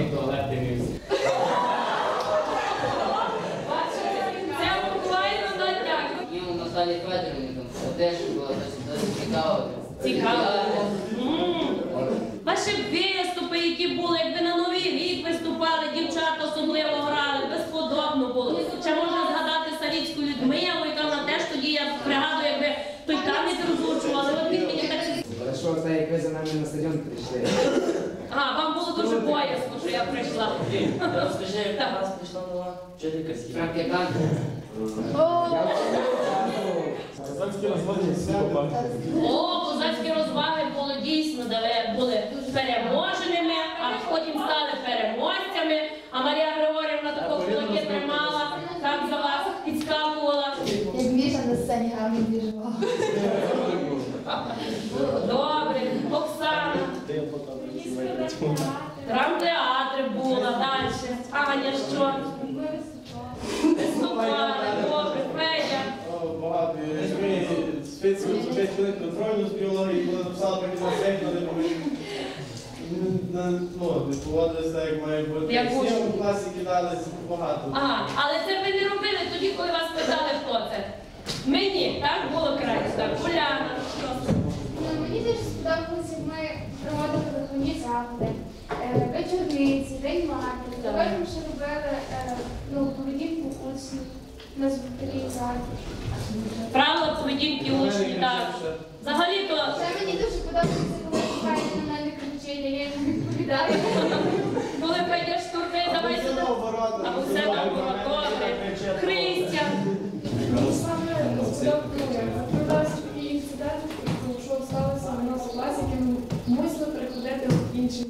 Як туалет дивився. Це буквально натяк. Йому Наталі Федорівні там теж було досить досить цікаво. Цікаво. Ваші виступи, які були, якби на Новий рік виступали, дівчата особливо грали, безподобно було. Ще можна згадати Савіцьку Людмилу, яка вона теж тоді, я пригадую, якби той танець розлучували. От він мені так Хорошо, це як ви за нами на стадіон прийшли. А, вам було дуже боязко, що я прийшла. Розкажи, як вас прийшла нова вчителька з. Казанські розводні всі попали. О, козацькі розваги було дійсно, були переможеними, а потім стали переможцями. А Марія Григорівна тако кулаки тримала, так за вас підскакувала. Як Міша на сцені гарно біжував. Добре, Оксана. Драмтеатри була далі. Аня що? Виступала, добре, Федя. За 5 контрольну з біології, коли потім на ну, не поводилися так, як має бути. Всі в класі кидались багато. Ага, але це ви не робили тоді, коли вас питали, хто це. Мені, так було краще. Так, заходи, е, вечорниці, день матері. Так. Потім ще робили е, ну, поведінку учнів на звуковій захід. Правила поведінки учнів, так. Взагалі-то Ще мені дуже подобається, коли Катя на мене кричить, а я йому відповідаю. Коли пойдеш в давай все сюди. Або все наоборот, добре. Христя. Мені саме сподобалося такі інциденти, що сталося у нас у класі, які мусили приходити в інший.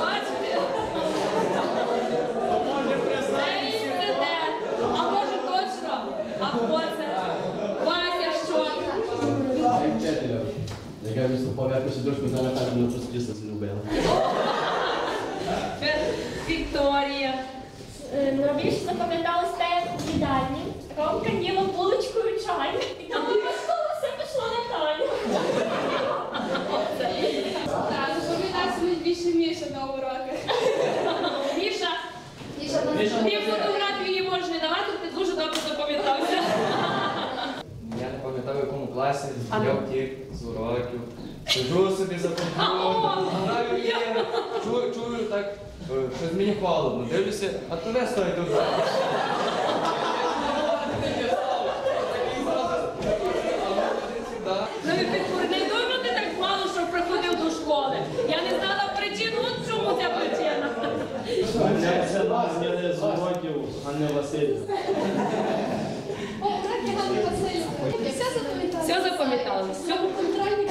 Бачите? Це інцидент. А може точно? А хто це? Вася, що? Вчителя, яка виступав якось дошку на Наталю просто дійсно злюбила. Вікторія. Найбільше запам'яталось те, як у їдальні. Ромка їла булочку і чай. І там обов'язково все пішло на Таню. Так, запам'ятався більше Міша на уроках. Міша, Міша на ті фотографії її можеш не давати, ти дуже добре запам'ятався. Я не пам'ятаю, в якому класі, А ну. я втік з уроків. Собі за ігри, чую, чую так, е, щось мені холодно, дивлюся, а то ви стоїте в. Ну, не ти так мало що приходив до школи. Я не знала причин, от чому ця причина. Це вас, я не а не Василь. О, так я Ганна Все запам'ятала. Все запам'яталось.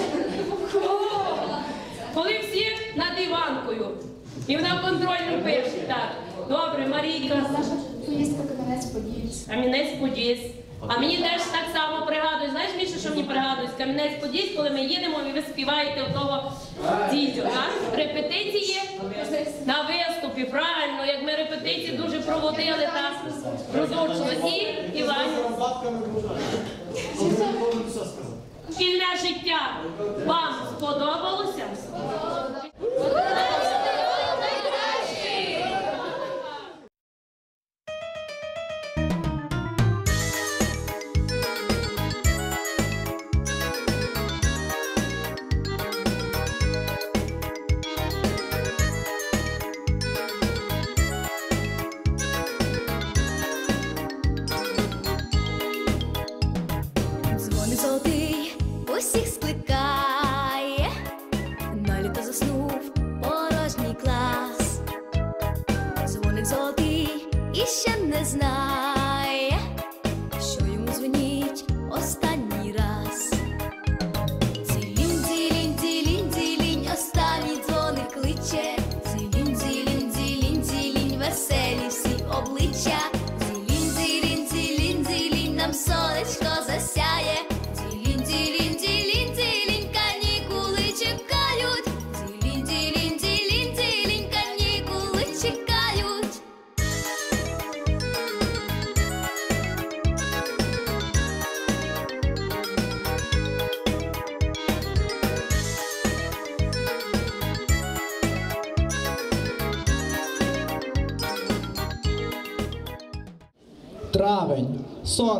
Коли всі над Іванкою. І вона контрольну пише. Так. Добре, Марійка. Наша поїздка Кам'янець Подільськ. Кам'янець Подільськ. А мені теж так само пригадує. Знаєш, Міша, що мені пригадує? з Кам'янець Подільськ, коли ми їдемо і ви співаєте у того дідю. Репетиції на виступі, правильно, як ми репетиції дуже проводили та розучили. І Іваню. Шкільне життя вам сподобалося? Дзвоник золотий усіх скликає,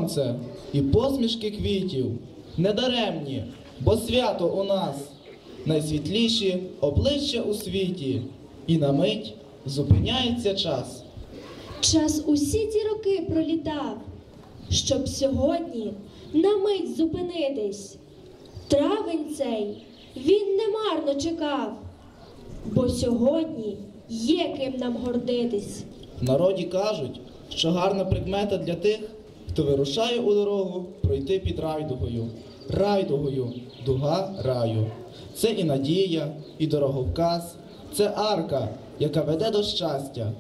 сонце і посмішки квітів недаремні, бо свято у нас найсвітліші обличчя у світі, і на мить зупиняється час. Час усі ці роки пролітав, щоб сьогодні на мить зупинитись. Травень цей він немарно чекав, бо сьогодні є ким нам гордитись. В народі кажуть, що гарна прикмета для тих, хто вирушає у дорогу пройти під райдугою. Райдугою, дуга раю. Це і надія, і дороговказ, це арка, яка веде до щастя.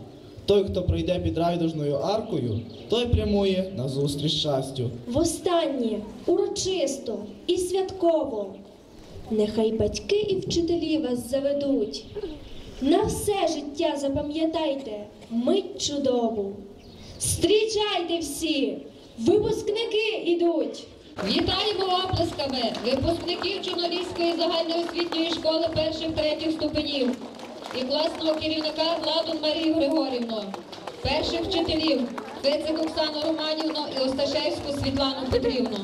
Той, хто пройде під райдужною аркою, той прямує на зустріч щастю. Востаннє урочисто і святково. Нехай батьки і вчителі вас заведуть. На все життя запам'ятайте мить чудову. Зустрічайте всі, випускники ідуть. Вітаємо оплесками випускників Чорноліської загальноосвітньої школи перших третіх ступенів і класного керівника Владу Марію Григорівну, перших вчителів Фецик Оксану Романівну і Осташевську Світлану Петрівну.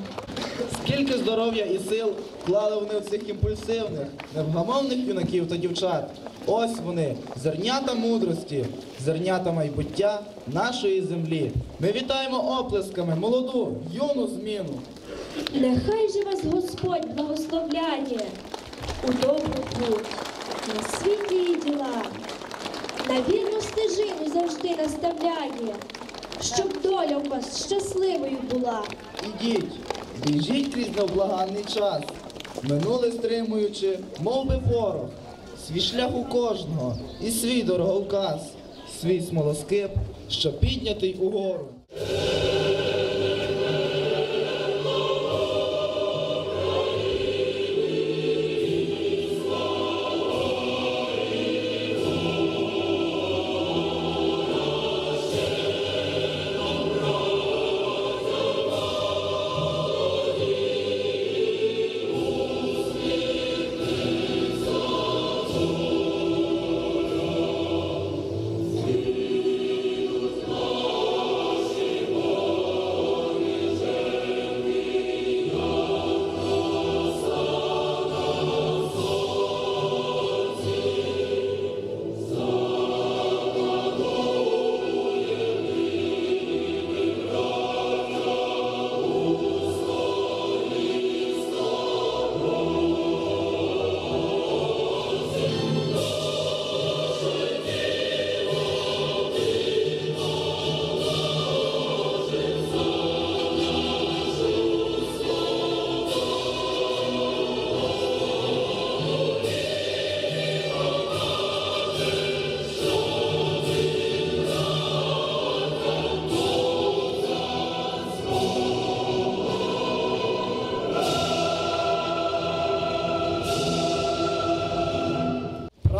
Скільки здоров'я і сил вклали вони в цих імпульсивних, невгамовних юнаків та дівчат. Ось вони, зернята мудрості, зернята майбуття нашої землі. Ми вітаємо оплесками молоду, юну зміну. Нехай же вас Господь благословляє у добру путь, на світі і діла, на вірну стежину завжди наставляє, щоб доля у вас щасливою була. Ідіть, біжіть крізь невблаганний час, минуле стримуючи, мов би ворог, свій шлях у кожного і свій дороговказ, свій смолоскип, що піднятий угору.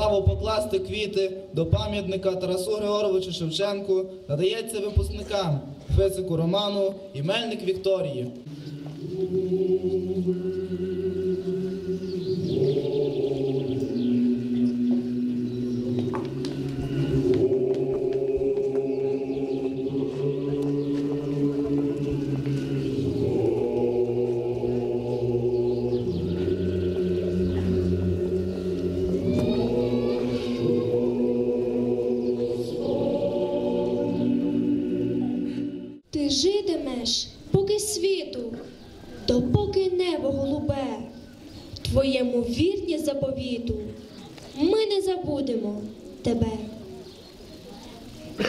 Право покласти квіти до пам'ятника Тарасу Григоровичу Шевченку надається випускникам Фесику Роману і Мельник Вікторії. Житимеш, поки світу, допоки небо голубе, твоєму вірні заповіту, ми не забудемо тебе.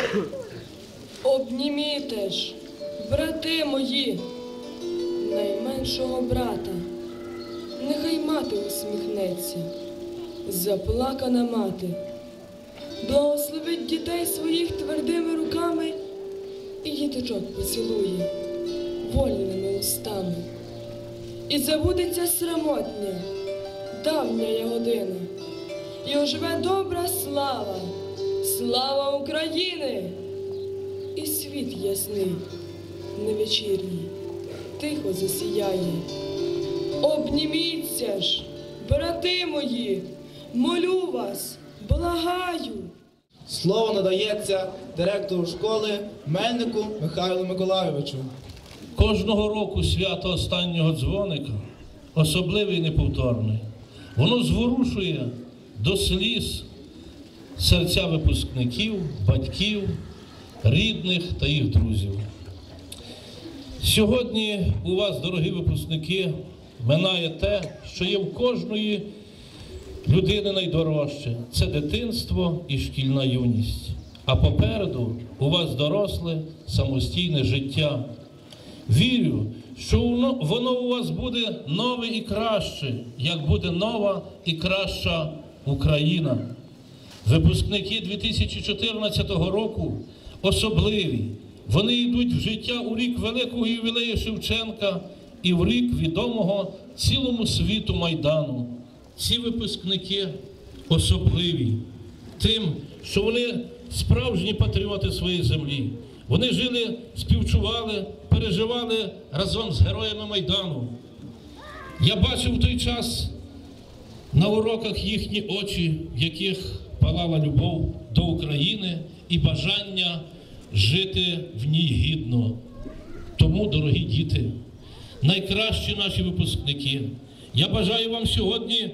Обніміте ж, брати мої, найменшого брата, нехай мати усміхнеться, заплакана мати, благословить дітей своїх твердими руками і діточок поцілує вольними устами. І забудеться срамотня, давня є година, і оживе добра слава, слава України! І світ ясний, невечірній, тихо засіяє. Обніміться ж, брати мої, молю вас, благаю. Слово надається директору школи Мельнику Михайлу Миколайовичу. Кожного року свято останнього дзвоника особливий і неповторний. Воно зворушує до сліз серця випускників, батьків, рідних та їх друзів. Сьогодні у вас, дорогі випускники, минає те, що є в кожної людини найдорожче це дитинство і шкільна юність. А попереду у вас доросле самостійне життя. Вірю, що воно, у вас буде нове і краще, як буде нова і краща Україна. Випускники 2014 року особливі. Вони йдуть в життя у рік великого ювілею Шевченка і в рік відомого цілому світу Майдану. Ці випускники особливі тим, що вони справжні патріоти своєї землі. Вони жили, співчували, переживали разом з героями Майдану. Я бачив в той час на уроках їхні очі, в яких палала любов до України і бажання жити в ній гідно. Тому, дорогі діти, найкращі наші випускники, я бажаю вам сьогодні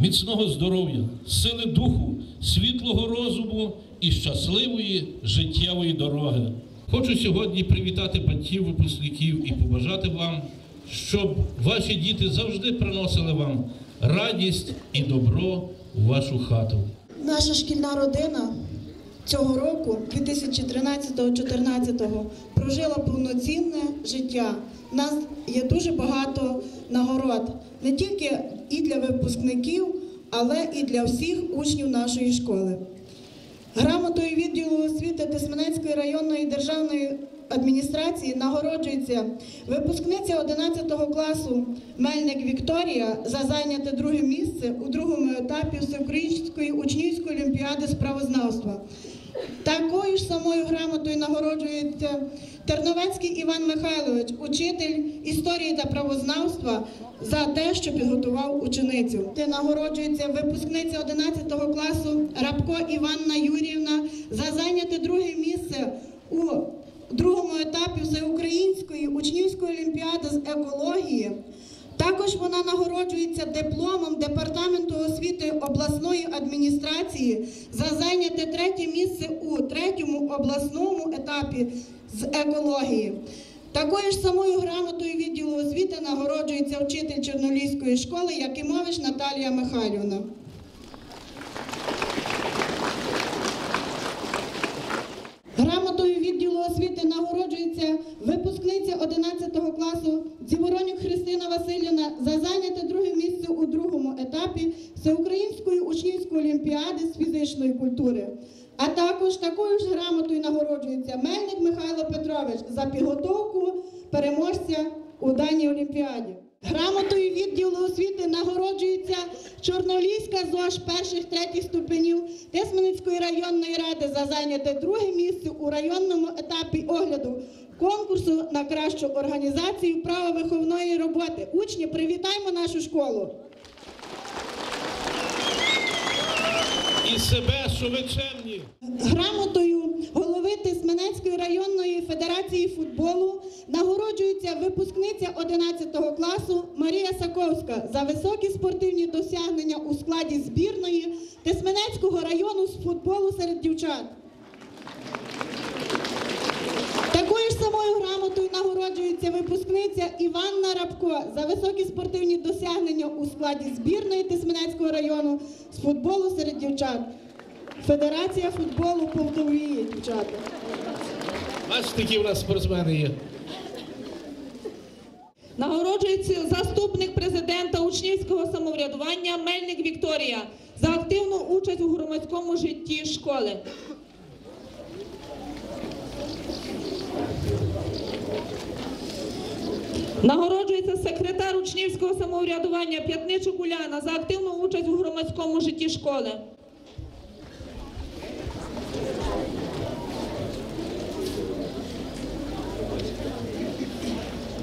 міцного здоров'я, сили духу, світлого розуму і щасливої життєвої дороги. Хочу сьогодні привітати батьків, випускників і побажати вам, щоб ваші діти завжди приносили вам радість і добро у вашу хату. Наша шкільна родина цього року, 2013-2014, прожила повноцінне життя. У нас є дуже багато нагород не тільки і для випускників, але і для всіх учнів нашої школи. Грамотою відділу освіти Тисменецької районної державної адміністрації нагороджується випускниця 11 класу Мельник Вікторія за зайняте друге місце у другому етапі Всеукраїнської учнівської олімпіади з правознавства. Такою ж самою грамотою нагороджується Терновецький Іван Михайлович, учитель історії та правознавства, за те, що підготував ученицю. Де нагороджується випускниця 11 класу Рабко Іванна Юрівна за зайняте друге місце у другому етапі Всеукраїнської учнівської олімпіади з екології. Також вона нагороджується дипломом Департаменту освіти обласної адміністрації за зайняте третє місце у третьому обласному етапі з екології. Такою ж самою грамотою відділу освіти нагороджується вчитель Чорноліської школи Якимович Наталія Михайлівна. Грамотою відділу освіти нагороджується випускниця 11 класу Дзіворонюк Христина Васильівна за зайняте друге місце у другому етапі Всеукраїнської учнівської олімпіади з фізичної культури. А також такою ж грамотою нагороджується Мельник Михайло Петрович за підготовку переможця у даній олімпіаді. Грамотою відділу освіти нагороджується Чорноліська ЗОЖ перших третіх ступенів Тисменницької районної ради за зайняте друге місце у районному етапі огляду конкурсу на кращу організацію правовиховної роботи. Учні, привітаймо нашу школу! І себе, що ви чемні. Грамотою голови Тисменецької районної федерації футболу нагороджується випускниця 11 класу Марія Саковська за високі спортивні досягнення у складі збірної Тисменецького району з футболу серед дівчат. Такою ж самою грамотою нагороджується випускниця Іванна Рабко за високі спортивні досягнення у складі збірної Тисменецького району з футболу серед дівчат. Федерація футболу Полтавії, дівчата. Бачите, які в нас спортсмени є. Нагороджується заступник президента учнівського самоврядування Мельник Вікторія за активну участь у громадському житті школи. Нагороджується секретар учнівського самоврядування П'ятничук Уляна за активну участь у громадському житті школи.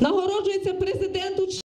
Нагороджується президент